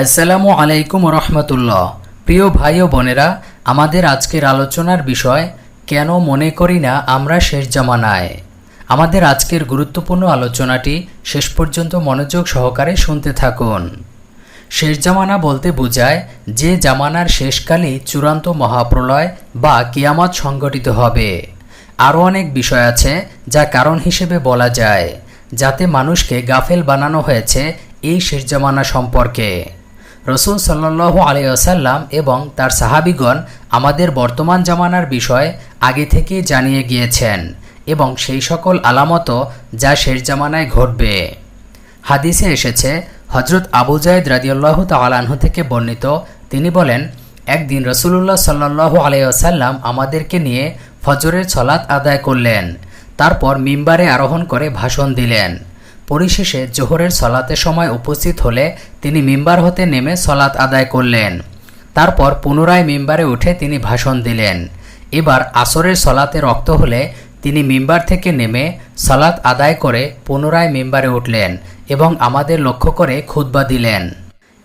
আসসালামু আলাইকুম রহমতুল্লাহ প্রিয় ভাই ও বোনেরা, আমাদের আজকের আলোচনার বিষয়, কেন মনে করি না আমরা শেষ জামানায়? আমাদের আজকের গুরুত্বপূর্ণ আলোচনাটি শেষ পর্যন্ত মনোযোগ সহকারে শুনতে থাকুন। শেষ জামানা বলতে বোঝায় যে জামানার শেষকালে চূড়ান্ত মহাপ্রলয় বা কিয়ামত সংঘটিত হবে। আরও অনেক বিষয় আছে যা কারণ হিসেবে বলা যায়, যাতে মানুষকে গাফেল বানানো হয়েছে এই শেষ জামানা সম্পর্কে। রসুল সাল্লাহ আলিয়াসাল্লাম এবং তার সাহাবিগণ আমাদের বর্তমান জামানার বিষয় আগে থেকেই জানিয়ে গিয়েছেন এবং সেই সকল আলামতও যা শেষ জামানায় ঘটবে। হাদিসে এসেছে হজরত আবু জায়দ রাজিউল্লাহ তালাহ থেকে বর্ণিত, তিনি বলেন, একদিন রসুল্লাহ সাল্লাহ আলাইসাল্লাম আমাদেরকে নিয়ে ফজরের ছলাত আদায় করলেন। তারপর মিম্বারে আরোহণ করে ভাষণ দিলেন। পরিশেষে জোহরের সলাতের সময় উপস্থিত হলে তিনি মিম্বার হতে নেমে সলাত আদায় করলেন। তারপর পুনরায় মিম্বারে উঠে তিনি ভাষণ দিলেন। এবার আসরের সলাতে রক্ত হলে তিনি মিম্বার থেকে নেমে সলাত আদায় করে পুনরায় মিম্বারে উঠলেন এবং আমাদের লক্ষ্য করে খুতবা দিলেন।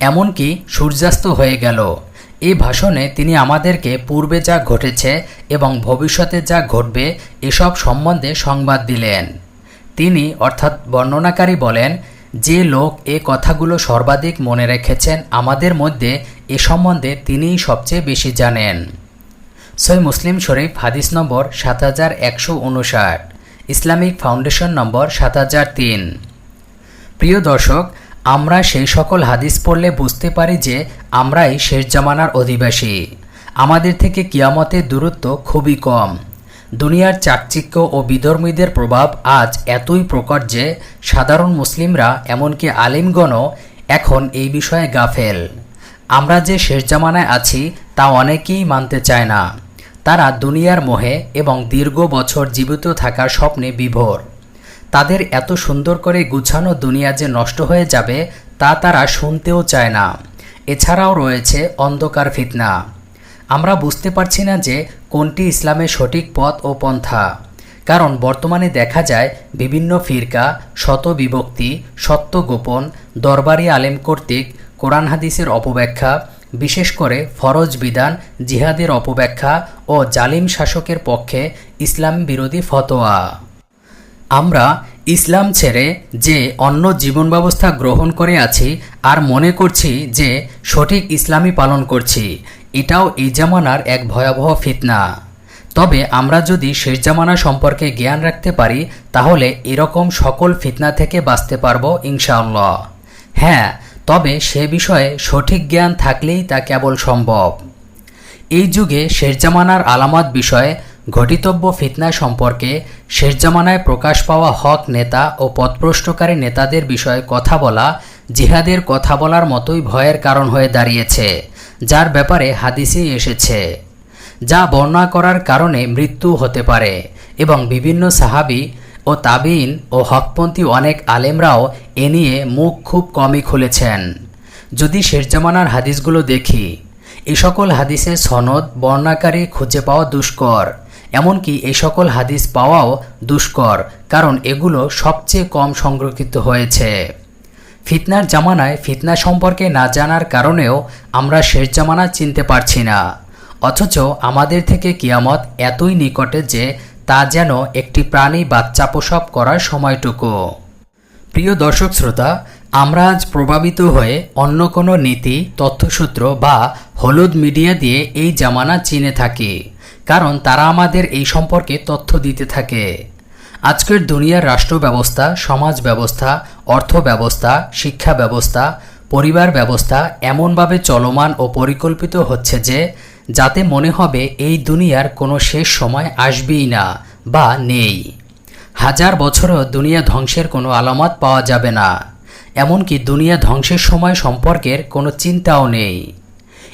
এমনকি সূর্যাস্ত হয়ে গেল। এই ভাষণে তিনি আমাদেরকে পূর্বে যা ঘটেছে এবং ভবিষ্যতে যা ঘটবে এসব সম্বন্ধে সংবাদ দিলেন। তিনি, অর্থাৎ বর্ণনাকারী বলেন, যে লোক এ কথাগুলো সর্বাধিক মনে রেখেছেন, আমাদের মধ্যে এ সম্বন্ধে তিনিই সবচেয়ে বেশি জানেন। সই মুসলিম শরীফ, হাদিস নম্বর সাত হাজার একশো উনষাট, ইসলামিক ফাউন্ডেশন নম্বর সাত হাজার তিন। প্রিয় দর্শক, আমরা সেই সকল হাদিস পড়লে বুঝতে পারি যে আমরাই শেষ জামানার অধিবাসী। আমাদের থেকে কিয়ামতের দূরত্ব খুবই কম। দুনিয়ার চাকচিক্য ও বিধর্মীদের প্রভাব আজ এতই প্রকট যে সাধারণ মুসলিমরা, এমনকি আলিমগণও এখন এই বিষয়ে গাফেল। আমরা যে শেষ জামানায় আছি, তা অনেকেই মানতে চায় না। তারা দুনিয়ার মোহে এবং দীর্ঘ বছর জীবিত থাকার স্বপ্নে বিভোর। তাদের এত সুন্দর করে গুছানো দুনিয়া যে নষ্ট হয়ে যাবে, তা তারা শুনতেও চায় না। এছাড়াও রয়েছে অন্ধকার ফিতনা। আমরা বুঝতে পারছি না যে কোনটি ইসলামের সঠিক পথ ও পন্থা। কারণ বর্তমানে দেখা যায় বিভিন্ন ফিরকা, শত বিভক্তি, সত্য গোপন, দরবারি আলেম কর্তৃক কোরআন হাদিসের অপব্যাখ্যা, বিশেষ করে ফরজ বিধান, জিহাদের অপব্যাখ্যা ও জালিম শাসকের পক্ষে ইসলাম বিরোধী ফতোয়া। আমরা ইসলাম ছেড়ে যে অন্য জীবন ব্যবস্থা গ্রহণ করে আছি আর মনে করছি যে সঠিক ইসলামই পালন করছি এটাও এই জামানার এক ভয়াবহ ফিতনা। তবে আমরা যদি শেষ জামানা সম্পর্কে জ্ঞান রাখতে পারি, তাহলে এরকম সকল ফিতনা থেকে বাঁচতে পারব, ইনশাআল্লাহ। হ্যাঁ তবে সে বিষয়ে সঠিক জ্ঞান থাকলেই তা কেবল সম্ভব। এই যুগে শেষ জামানার আলামত বিষয়ে ঘটিতব্য ফিতনা সম্পর্কে শেষ জামানায় প্রকাশ পাওয়া হক নেতা ও পথপ্রষ্টকারী নেতাদের বিষয়ে কথা বলা, জিহাদের কথা বলার মতোই ভয়ের কারণ হয়ে দাঁড়িয়েছে। যার ব্যাপারে হাদিসেই এসেছে, যা বর্ণনা করার কারণে মৃত্যু হতে পারে এবং বিভিন্ন সাহাবি ও তাবিন ও হকপন্থী অনেক আলেমরাও এ নিয়ে মুখ খুব কমই খুলেছেন। যদি শেষ জামানার হাদিসগুলো দেখি, এ সকল হাদিসের সনদ বর্ণাকারী খুঁজে পাওয়া দুষ্কর, এমনকি এই সকল হাদিস পাওয়াও দুষ্কর, কারণ এগুলো সবচেয়ে কম সংরক্ষিত হয়েছে। ফিতনার জামানায় ফিতনা সম্পর্কে না জানার কারণেও আমরা শেষ জামানা চিনতে পারছি না। অথচ আমাদের থেকে কিয়ামত এতই নিকটে যে তা যেন একটি প্রাণী বাচ্চা প্রসব করার সময়টুকু। প্রিয় দর্শক শ্রোতা, আমরা আজ প্রভাবিত হয়ে অন্য কোনো নীতি, তথ্যসূত্র বা হলুদ মিডিয়া দিয়ে এই জামানা চিনে থাকি, কারণ তারা আমাদের এই সম্পর্কে তথ্য দিতে থাকে। আজকের দুনিয়ার রাষ্ট্র ব্যবস্থা সমাজ ব্যবস্থা অর্থ ব্যবস্থা শিক্ষা ব্যবস্থা পরিবার ব্যবস্থা এমনভাবে চলমান ও পরিকল্পিত হচ্ছে যে, যাতে মনে হবে এই দুনিয়ার কোনো শেষ সময় আসবেই না বা নেই। হাজার বছরও দুনিয়া ধ্বংসের কোনো আলামত পাওয়া যাবে না। এমনকি দুনিয়া ধ্বংসের সময় সম্পর্কের কোনো চিন্তাও নেই।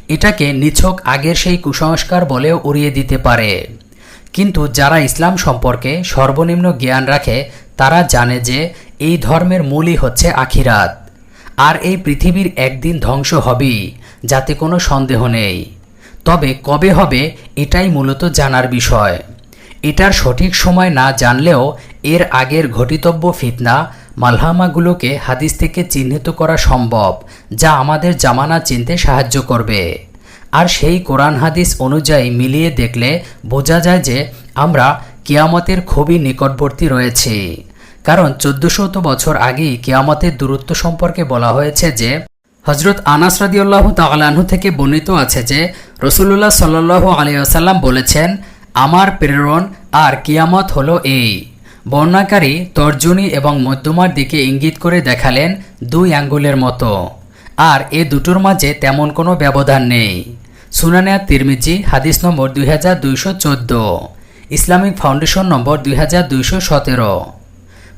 এটাকে নিছক আগের সেই কুসংস্কার বলেও উড়িয়ে দিতে পারে। কিন্তু যারা ইসলাম সম্পর্কে সর্বনিম্ন জ্ঞান রাখে, তারা জানে যে এই ধর্মের মূলই হচ্ছে আখিরাত। আর এই পৃথিবীর একদিন ধ্বংস হবেই, যাতে কোনো সন্দেহ নেই। তবে কবে হবে, এটাই মূলত জানার বিষয়। এটার সঠিক সময় না জানলেও এর আগের ঘটিতব্য ফিতনা মালহামাগুলোকে হাদিস থেকে চিহ্নিত করা সম্ভব, যা আমাদের জামানা চিনতে সাহায্য করবে। আর সেই কোরআন হাদিস অনুযায়ী মিলিয়ে দেখলে বোঝা যায় যে আমরা কিয়ামতের খুবই নিকটবর্তী রয়েছি। কারণ চোদ্দশত বছর আগেই কেয়ামতের দূরত্ব সম্পর্কে বলা হয়েছে যে হজরত আনাস রাদিউল্লাহ তালাহু থেকে বর্ণিত আছে যে রসুল্লাহ সাল্লাহ আলিয়াসাল্লাম বলেছেন, আমার প্রেরণ আর কিয়ামত হলো এই। বর্ণাকারী তর্জনী এবং মধ্যমার দিকে ইঙ্গিত করে দেখালেন দুই আঙ্গুলের মতো। আর এ দুটোর মাঝে তেমন কোনো ব্যবধান নেই। সুনানিয়া তিরমিজি, হাদিস নম্বর দুই হাজার দুইশো চোদ্দ। ইসলামিক ফাউন্ডেশন নম্বর দুই হাজার দুইশো সতেরো।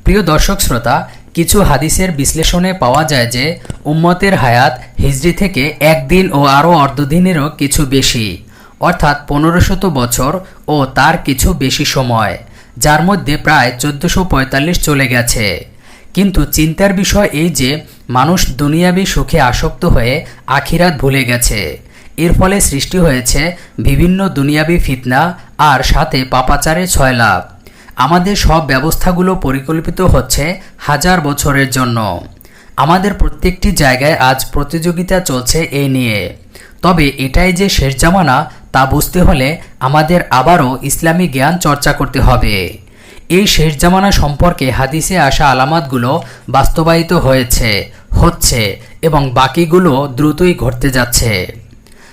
প্রিয় দর্শক শ্রোতা, কিছু হাদিসের বিশ্লেষণে পাওয়া যায় যে উম্মতের হায়াত হিজরি থেকে একদিন ও আরও অর্ধদিনেরও কিছু বেশি, অর্থাৎ পনেরোশত বছর ও তার কিছু বেশি সময়, যার মধ্যে প্রায় চোদ্দশো চলে গেছে। কিন্তু চিন্তার বিষয় এই যে মানুষ দুনিয়াবি সুখে আসক্ত হয়ে আখিরাত ভুলে গেছে। এর ফলে সৃষ্টি হয়েছে বিভিন্ন দুনিয়াবি ফিতনা আর সাথে পাপাচারের ছয় লাভ আমাদের সব ব্যবস্থাগুলো পরিকল্পিত হচ্ছে হাজার বছরের জন্য। আমাদের প্রত্যেকটি জায়গায় আজ প্রতিযোগিতা চলছে এই নিয়ে। তবে এটাই যে শেষ জামানা, তা বুঝতে হলে আমাদের আবারও ইসলামী জ্ঞান চর্চা করতে হবে। এই শেষ জামানা সম্পর্কে হাদিসে আসা আলামাতগুলো বাস্তবায়িত হয়েছে, হচ্ছে এবং বাকিগুলো দ্রুতই ঘটতে যাচ্ছে।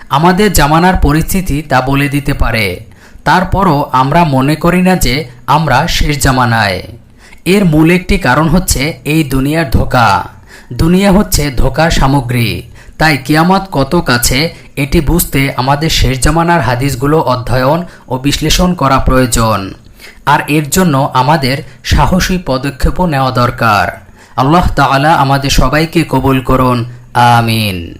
আমাদের জামানার পরিস্থিতি তা বলে দিতে পারে। তারপরও আমরা মনে করি না যে আমরা শেষ জামানায়। এর মূল একটি কারণ হচ্ছে এই দুনিয়ার ধোকা। দুনিয়া হচ্ছে ধোকার সামগ্রী। তাই কিয়ামত কত কাছে, এটি বুঝতে আমাদের শেষ জামানার হাদিসগুলো অধ্যয়ন ও বিশ্লেষণ করা প্রয়োজন। আর এর জন্য আমাদের সাহসী পদক্ষেপও নেওয়া দরকার। আল্লাহ তাআলা আমাদের সবাইকে কবুল করুন। আমিন।